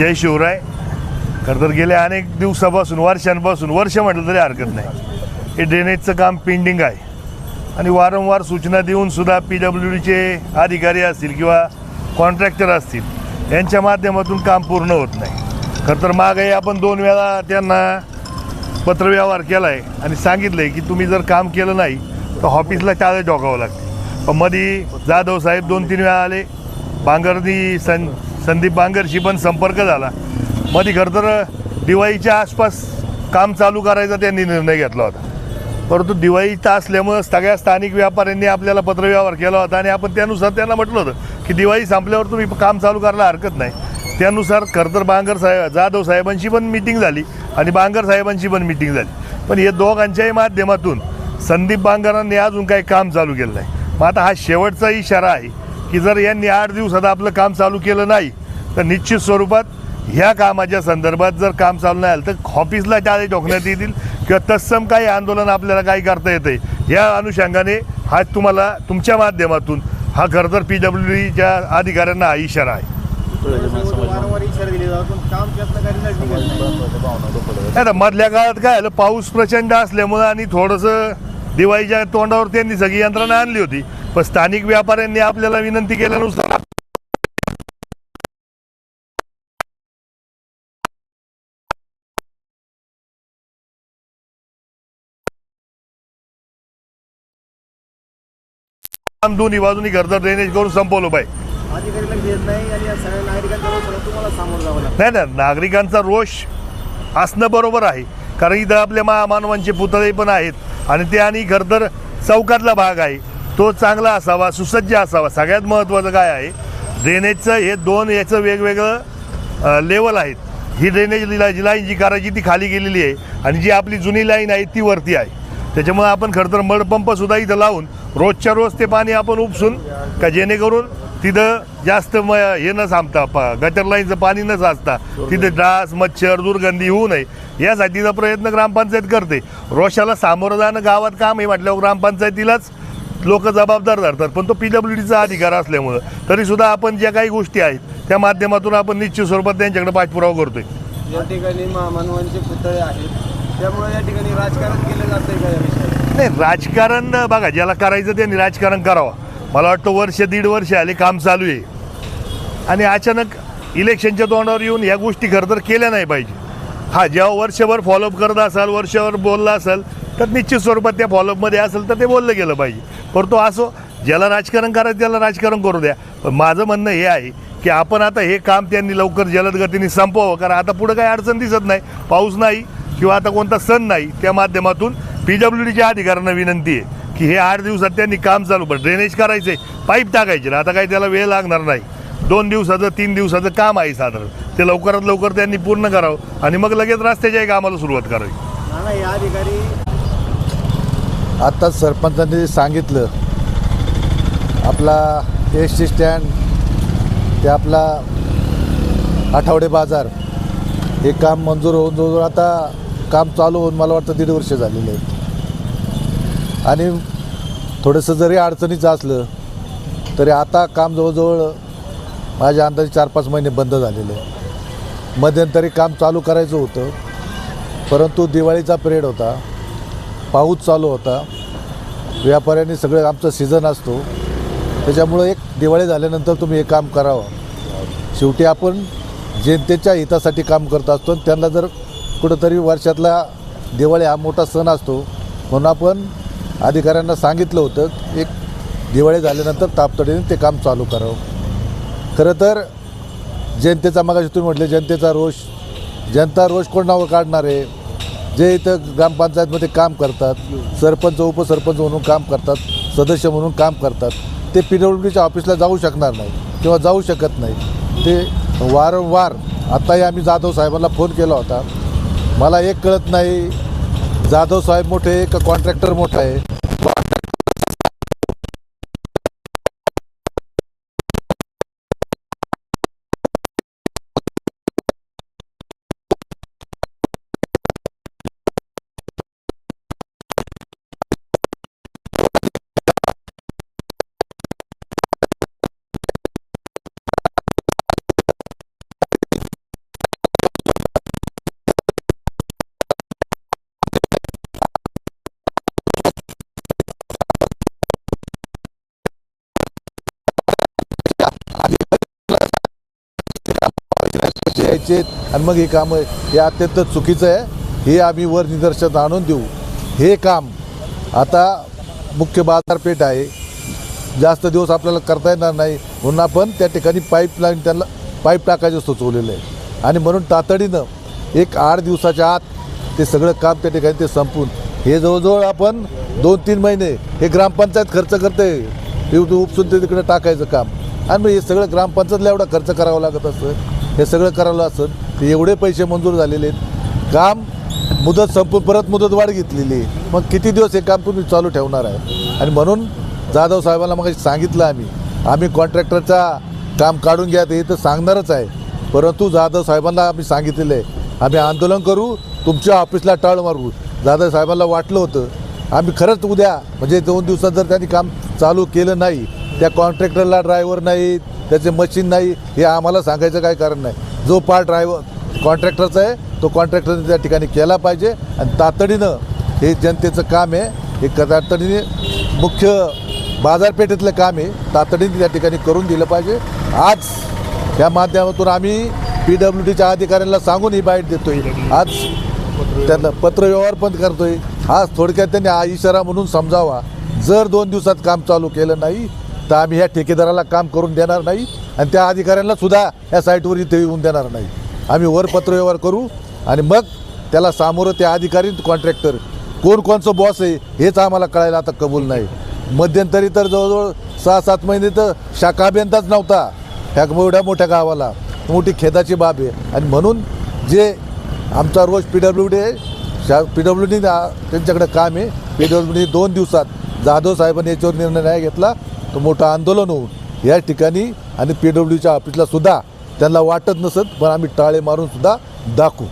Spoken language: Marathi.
जय शिवराय. खरं तर गेल्या अनेक दिवसापासून वर्षांपासून वर्ष म्हटलं तरी हरकत नाही. हे ड्रेनेजचं काम पेंडिंग आहे. आणि वारंवार सूचना देऊन सुद्धा पी डब्ल्यू डीचे अधिकारी असतील किंवा कॉन्ट्रॅक्टर असतील यांच्या माध्यमातून काम पूर्ण होत नाही. खरं तर मागही आपण दोन वेळा त्यांना पत्रव्यवहार केला आहे आणि सांगितलं आहे की तुम्ही जर काम केलं नाही तर ऑफिसला चार्ज डोकावं लागते पण मध्ये जाधव साहेब दोन तीन वेळा आले. बांगरनी सं संदीप बांगरशी पण संपर्क झाला. मध्ये खरं तर दिवाळीच्या आसपास काम चालू करायचा त्यांनी निर्णय घेतला होता. परंतु दिवाळीचा असल्यामुळं सगळ्या स्थानिक व्यापाऱ्यांनी आपल्याला पत्रव्यवहार केला होता आणि आपण त्यानुसार त्यांना म्हटलं होतं की दिवाळी संपल्यावर तुम्ही काम चालू करायला हरकत नाही. त्यानुसार खरतर बांगर साहेब जाधव साहेबांची पण मिटिंग झाली आणि बांगर साहेबांची पण मिटिंग झाली. पण हे दोघांच्याही माध्यमातून संदीप बांगरांनी अजून काही काम चालू केलं नाही. मग आता हा शेवटचा इशारा आहे. की जर यांनी आठ दिवसात आपलं काम चालू केलं नाही तर निश्चित स्वरूपात ह्या कामाच्या संदर्भात जर काम चालू नाही आलं तर ऑफिसला टाळे ठोकण्यात येतील किंवा तत्सम काही आंदोलन आपल्याला काही करता येते या अनुषंगाने हा तुम्हाला तुमच्या माध्यमातून हा खरं तर पी डब्ल्यू डीच्या अधिकाऱ्यांना हा इशारा आहे. आता मधल्या काळात काय झालं? पाऊस प्रचंड असल्यामुळं आणि थोडंसं दिवाळीच्या तोंडावर त्यांनी सगळी यंत्रणा आणली होती. पण स्थानिक व्यापाऱ्यांनी आपल्याला विनंती केल्यानुसार दोन्ही बाजूनी घरचं ड्रेनेज करून संपवलं पाहिजे नाही नाही नागरिकांचा रोष असणं बरोबर आहे. कारण इथं आपल्या महामानवांचे पुतळे पण आहेत आणि ते आणि खरं तर चौकातला भाग आहे. तो चांगला असावा सुसज्ज असावा. सगळ्यात महत्त्वाचं काय आहे ड्रेनेजचं हे दोन याचं वेगवेगळं लेवल आहेत. ही ड्रेनेज जी लाईन जी करायची ती खाली गेलेली आहे आणि जी आपली जुनी लाईन आहे ती वरती आहे. त्याच्यामुळे आपण खरं तर मडपंपसुद्धा इथं लावून रोजच्या रोज ते पाणी आपण उपसून का जेणेकरून तिथं जास्त म हे न थांबता प गटर लाईनचं पाणी न साचता तिथे डास मच्छर दुर्गंधी होऊ नये. यासाठीचा प्रयत्न ग्रामपंचायत करते. रोषाला सामोरं जाणं गावात काम आहे म्हटल्यावर ग्रामपंचायतीलाच लोक जबाबदार धरतात पण तो पी डब्ल्यू डीचा अधिकार असल्यामुळं. तरीसुद्धा आपण ज्या काही गोष्टी आहेत त्या माध्यमातून आपण निश्चित स्वरूपात त्यांच्याकडे पाठपुरावा करतोय. या ठिकाणी मानवांचे पुतळे आहेत. त्यामुळे या ठिकाणी राजकारण केलं का या नाही राजकारण बघा ज्याला करायचं त्यांनी राजकारण करावं. मला वाटतं वर्ष दीड वर्ष आले काम चालू आहे. आणि अचानक इलेक्शनच्या तोंडावर येऊन ह्या गोष्टी खरं तर केल्या नाही पाहिजे. हा जेव्हा वर्षभर फॉलोअप करत असाल वर्षभर बोलला असेल तर निश्चित स्वरूपात त्या फॉलोअपमध्ये असेल तर ते बोललं गेलं पाहिजे. परंतु असो ज्याला राजकारण करायचं त्याला राजकारण करू द्या. पण माझं म्हणणं हे आहे की आपण आता हे काम त्यांनी लवकर जलद गतीने संपवावं. कारण आता पुढं काही अडचण दिसत नाही. पाऊस नाही किंवा आता कोणता सण नाही. त्या माध्यमातून पी डब्ल्यू डीच्या अधिकाऱ्यांना विनंती आहे की हे आठ दिवसात त्यांनी काम चालू पण ड्रेनेज करायचं आहे पाईप टाकायचे ना. आता काही त्याला वेळ लागणार नाही. दोन दिवसाचं तीन दिवसाचं काम आहे साधारण. ते लवकरात लवकर त्यांनी पूर्ण करावं आणि मग लगेच रस्त्याच्या कामाला सुरुवात करावी. हे अधिकारी आत्ताच सरपंचांनी सांगितलं आपला एस टी स्टँड ते आपला आठवडे बाजार हे काम मंजूर होऊन जवळजवळ आता काम चालू होऊन मला वाटतं दीड वर्ष झालेलं आहे. आणि थोडंसं जरी अडचणीचं असलं तरी आता काम जवळजवळ माझ्या अंदाजे चार पाच महिने बंद झालेलं आहे. मध्यंतरी काम चालू करायचं होतं परंतु दिवाळीचा पिरियड होता. पाऊस चालू होता. व्यापाऱ्यांनी सगळं आमचं सीझन असतो. त्याच्यामुळं एक दिवाळी झाल्यानंतर तुम्ही हे काम करावं. शेवटी आपण जनतेच्या हितासाठी काम करत असतो आणि त्यांना जर कुठंतरी वर्षातला दिवाळी हा मोठा सण असतो म्हणून आपण अधिकाऱ्यांना सांगितलं होतं एक दिवाळी झाल्यानंतर तापतडीने ते काम चालू करावं. खरं तर जनतेचा मगाशी तुम्ही म्हटले जनतेचा रोष जनता रोष कोणावर काढणार आहे? जे इथं ग्रामपंचायतमध्ये काम करतात सरपंच उपसरपंच म्हणून काम करतात सदस्य म्हणून काम करतात ते पी डब्ल्यू डीच्या ऑफिसला जाऊ शकणार नाही किंवा जाऊ शकत नाही ते वारंवार आत्ताही आम्ही जाधव साहेबांना फोन केला होता. मला एक कळत नाही जाधव साहेब मोठे का कॉन्ट्रॅक्टर मोठा आहे? करायचे आहेत आणि मग हे कामं हे अत्यंत चुकीचं आहे. हे आम्ही वर निदर्शनात आणून देऊ. हे काम आता मुख्य बाजारपेठ आहे. जास्त दिवस आपल्याला करता येणार नाही. म्हणून आपण त्या ठिकाणी पाईपलाईन त्यांना पाईप टाकायचं सुचवलेलं आहे. आणि म्हणून तातडीनं एक आठ दिवसाच्या आत ते सगळं काम त्या ठिकाणी ते संपून. हे जवळजवळ आपण दोन तीन महिने हे ग्रामपंचायत खर्च करते. उपसून ते तिकडे टाकायचं काम. आणि मग हे सगळं ग्रामपंचायतला एवढा खर्च करावा लागत असतं. हे सगळं करायला असतं ते एवढे पैसे मंजूर झालेले आहेत. काम मुदत संपून परत मुदत वाढ घेतलेली आहे. मग किती दिवस हे काम तुम्ही चालू ठेवणार आहे? आणि म्हणून जाधव साहेबांना मग सांगितलं आम्ही. आम्ही कॉन्ट्रॅक्टरचा काम काढून घ्या ते तर सांगणारच आहे. परंतु जाधव साहेबांना आम्ही सांगितलेलं आहे. आम्ही आंदोलन करू तुमच्या ऑफिसला टाळ मारू. जाधव साहेबांना वाटलं होतं आम्ही खरंच उद्या म्हणजे दोन दिवसात जर त्यांनी काम चालू केलं नाही त्या कॉन्ट्रॅक्टरला ड्रायव्हर नाहीत त्याचे मशीन नाही हे आम्हाला सांगायचं काय कारण नाही. जो पार्ट ड्रायव्हर कॉन्ट्रॅक्टरचा आहे तो कॉन्ट्रॅक्टरने त्या ठिकाणी केला पाहिजे आणि तातडीनं हे जनतेचं काम आहे हे तातडीने मुख्य बाजारपेठेतलं काम आहे तातडीने त्या ठिकाणी करून दिलं पाहिजे. आज या माध्यमातून आम्ही पी डब्ल्यू डीच्या अधिकाऱ्यांना सांगून ही बाईट देतोय. आज त्यांना पत्रव्यवहार पण करतोय. आज थोडक्यात त्यांनी हा इशारा म्हणून समजावा. जर दोन दिवसात काम चालू केलं नाही तर आम्ही ह्या ठेकेदाराला काम करून देणार नाही आणि त्या अधिकाऱ्यांना सुद्धा या साईटवर इथे येऊन देणार नाही. आम्ही वर पत्रव्यवहार करू आणि मग त्याला सामोरं त्या अधिकारी कॉन्ट्रॅक्टर कोण कोणचं बॉस आहे हेच आम्हाला कळायला आता कबूल नाही. मध्यंतरी तर जवळजवळ सहा सात महिने तर शाखा अभियंताच नव्हता. ह्या एवढ्या मोठ्या गावाला. मोठी खेदाची बाब आहे. आणि म्हणून जे आमचा रोज पी डब्ल्यू डी आहे शा पी डब्ल्यू डी त्यांच्याकडे काम आहे. पी डब्ल्यू डी दोन दिवसात जाधव साहेबांनी याच्यावर निर्णय नाही घेतला. तर मोठं आंदोलन होऊन या ठिकाणी आणि पी डब्ल्यूच्या ऑफिसला सुद्धा त्यांना वाटत नसत पण आम्ही टाळे मारून सुद्धा दाखवू.